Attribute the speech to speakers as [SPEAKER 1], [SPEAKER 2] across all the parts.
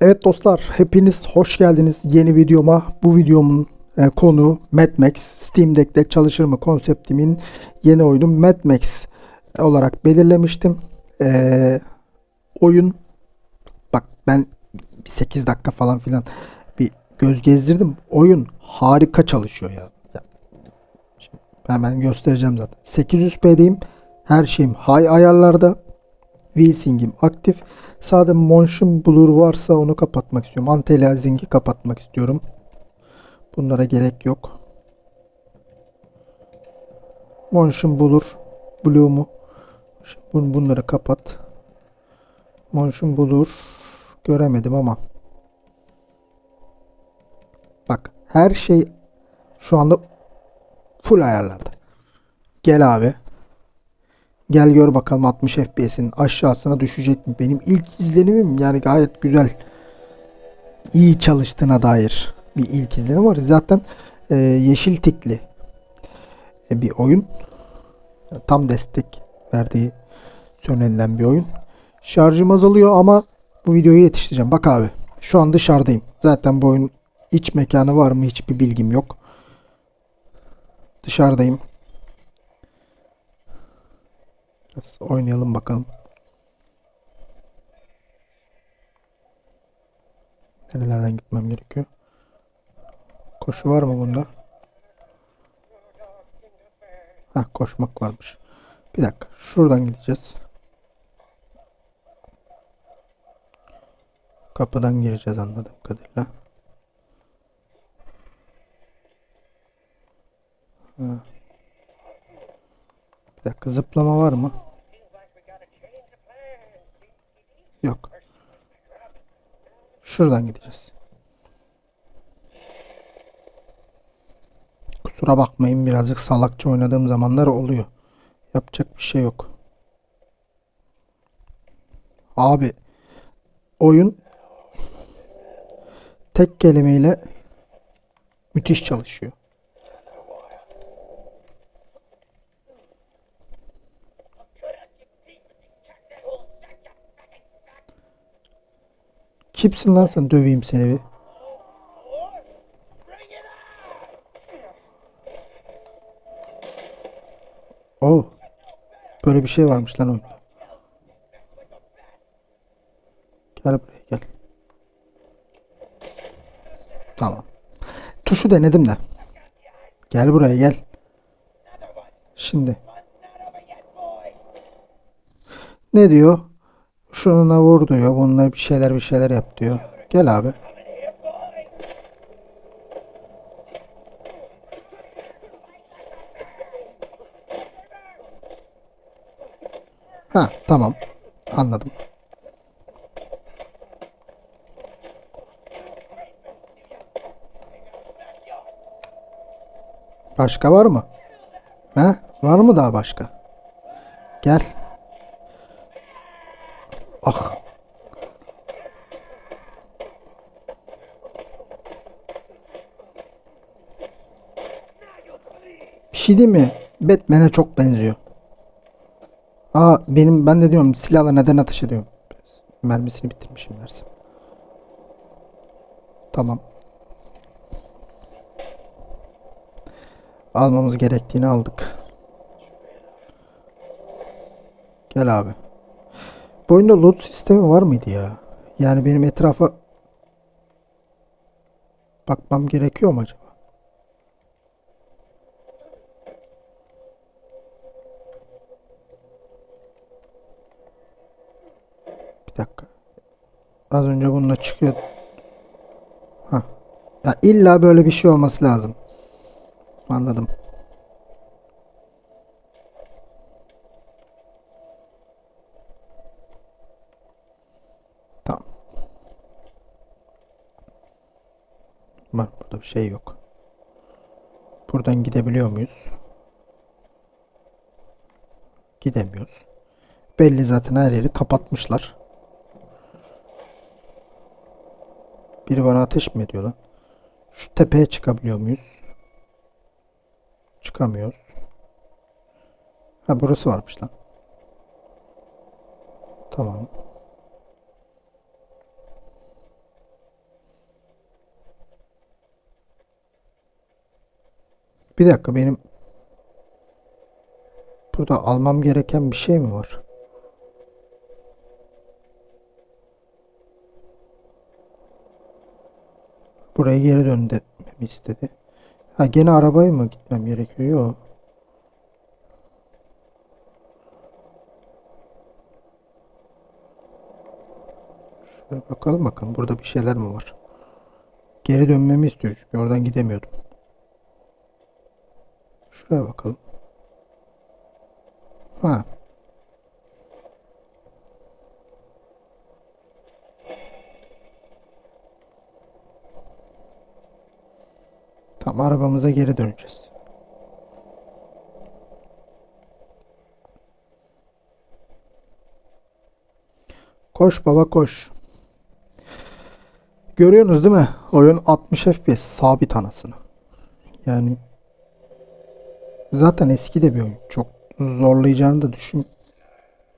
[SPEAKER 1] Evet dostlar, hepiniz hoş geldiniz yeni videoma. Bu videomun e, konu Mad Max. Steam Deck'te çalışır mı konseptimin yeni oyunu Mad Max olarak belirlemiştim. E, oyun, bak ben 8 dakika falan filan bir göz gezdirdim. Oyun harika çalışıyor ya. şimdi hemen göstereceğim zaten. 800p'deyim. Her şeyim high ayarlarda. Wheelsing'im aktif. Sadece motion blur varsa onu kapatmak istiyorum. Anti-aliasing'i kapatmak istiyorum. Bunlara gerek yok. Motion blur, blue'mu bun bunları kapat. Motion blur göremedim ama. Bak her şey şu anda full ayarlarda. Gel abi. Gel gör bakalım 60 FPS'in aşağısına düşecek mi? Benim ilk izlenimim yani gayet güzel. iyi çalıştığına dair bir ilk izlenim var. Zaten e, yeşil tikli e, bir oyun. Tam destek verdiği söylenilen bir oyun. Şarjım azalıyor ama bu videoyu yetiştireceğim. Bak abi şu an dışarıdayım. Zaten bu oyun iç mekanı var mı hiçbir bilgim yok. Dışarıdayım. Biraz oynayalım bakalım. Nerelerden gitmem gerekiyor? Koşu var mı bunda? Heh, koşmak varmış. Bir dakika. Şuradan gideceğiz. Kapıdan gireceğiz anladığım kadarıyla. Ha. Bir dakika zıplama var mı? Yok. Şuradan gideceğiz. Kusura bakmayın birazcık salakça oynadığım zamanlar oluyor. Yapacak bir şey yok. Abi oyun tek kelimeyle müthiş çalışıyor. Kimsin lan sen döveyim seni bir. Oh. Böyle bir şey varmış lan oyunda. Gel buraya gel. Tamam. Tuşu denedim de. Gel buraya gel. Şimdi. Ne diyor? Şuna vur diyor. Bununla bir şeyler bir şeyler yap diyor. Gel abi. Ha tamam. Anladım. Başka var mı? Ha? Var mı daha başka? Gel. Bir şey değil mi? Batman'e çok benziyor. Aa benim ben de diyorum silahla neden ateş ediyorum? Mermisini bitirmişim dersim. Tamam. Almamız gerektiğini aldık. Gel abi. Bu oyunda loot sistemi var mıydı ya? Yani benim etrafa bakmam gerekiyor mu acaba? Bir dakika. Az önce bununla çıkıyor. Ha. Ya illa böyle bir şey olması lazım. Anladım. Tamam. Bak burada bir şey yok. Buradan gidebiliyor muyuz? Gidemiyoruz. Belli zaten her yeri kapatmışlar. Biri bana ateş mi ediyor lan? Şu tepeye çıkabiliyor muyuz? Çıkamıyoruz. Ha burası varmış lan. Tamam. Bir dakika benim burada almam gereken bir şey mi var? Buraya geri dön dememi istedi. Ha gene arabaya mı gitmem gerekiyor? Yok. Şöyle bakalım bakalım burada bir şeyler mi var? Geri dönmemi istiyor çünkü oradan gidemiyordum. Şuraya bakalım. Ha. Tam arabamıza geri döneceğiz. Koş baba koş. Görüyorsunuz değil mi? Oyun 60 FPS sabit anasını. Yani zaten eski de bir oyun. Çok zorlayacağını da düşün.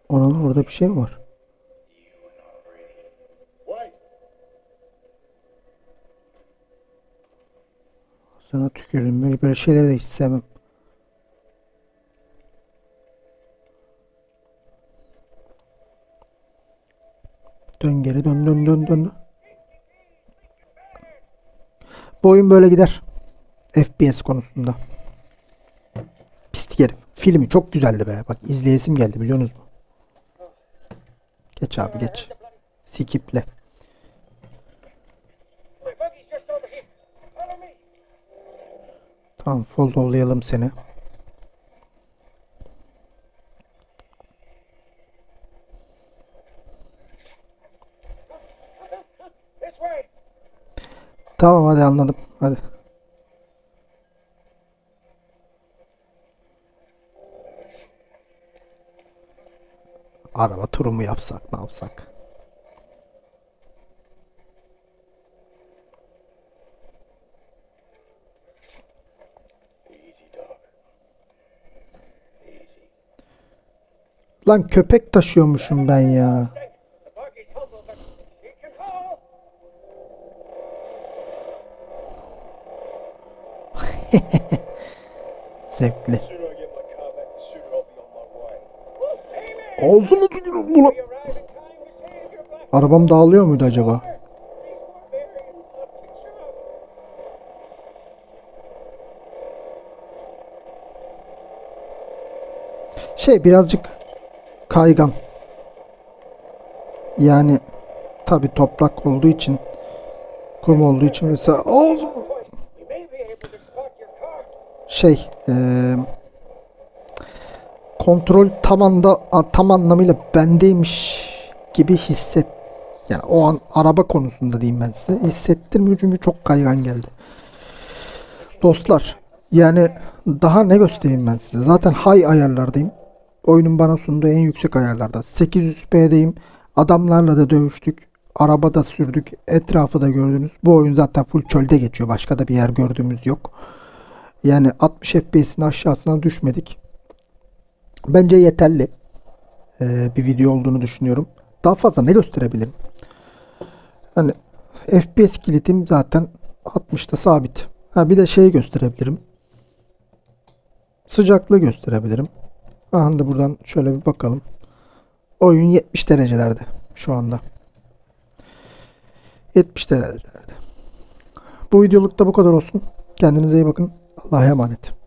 [SPEAKER 1] Onun orada bir şey mi var? Sana tükürürüm. Böyle, böyle şeyleri de hiç sevmem. Dön geri dön dön dön dön. Bu oyun böyle gider. FPS konusunda. Pislik herif. Filmi çok güzeldi be. Bak izleyesim geldi biliyorsunuz mu? Geç abi geç. Skiple. Tamam followlayalım seni. Tamam hadi anladım. Hadi. Araba turu mu yapsak ne yapsak? Lan köpek taşıyormuşum ben ya. Zevkli. Ağzını tükürüm buna. Arabam dağılıyor muydu acaba? Şey birazcık kaygan. Yani tabi toprak olduğu için kum olduğu için mesela şey eee, kontrol tam anda tam anlamıyla bendeymiş gibi hisset yani o an araba konusunda diyeyim ben size hissettirmiyor çünkü çok kaygan geldi. Dostlar yani daha ne göstereyim ben size zaten high ayarlardayım. Oyunun bana sunduğu en yüksek ayarlarda. 800p'deyim. Adamlarla da dövüştük. Arabada sürdük. Etrafı da gördünüz. Bu oyun zaten full çölde geçiyor. Başka da bir yer gördüğümüz yok. Yani 60 FPS'in aşağısına düşmedik. Bence yeterli ee, bir video olduğunu düşünüyorum. Daha fazla ne gösterebilirim? Hani FPS kilitim zaten 60'ta sabit. Ha bir de şey gösterebilirim. Sıcaklığı gösterebilirim. Aha da buradan şöyle bir bakalım. Oyun 70 derecelerde şu anda. 70 derecelerde. Bu videoluk da bu kadar olsun. Kendinize iyi bakın. Allah'a emanet.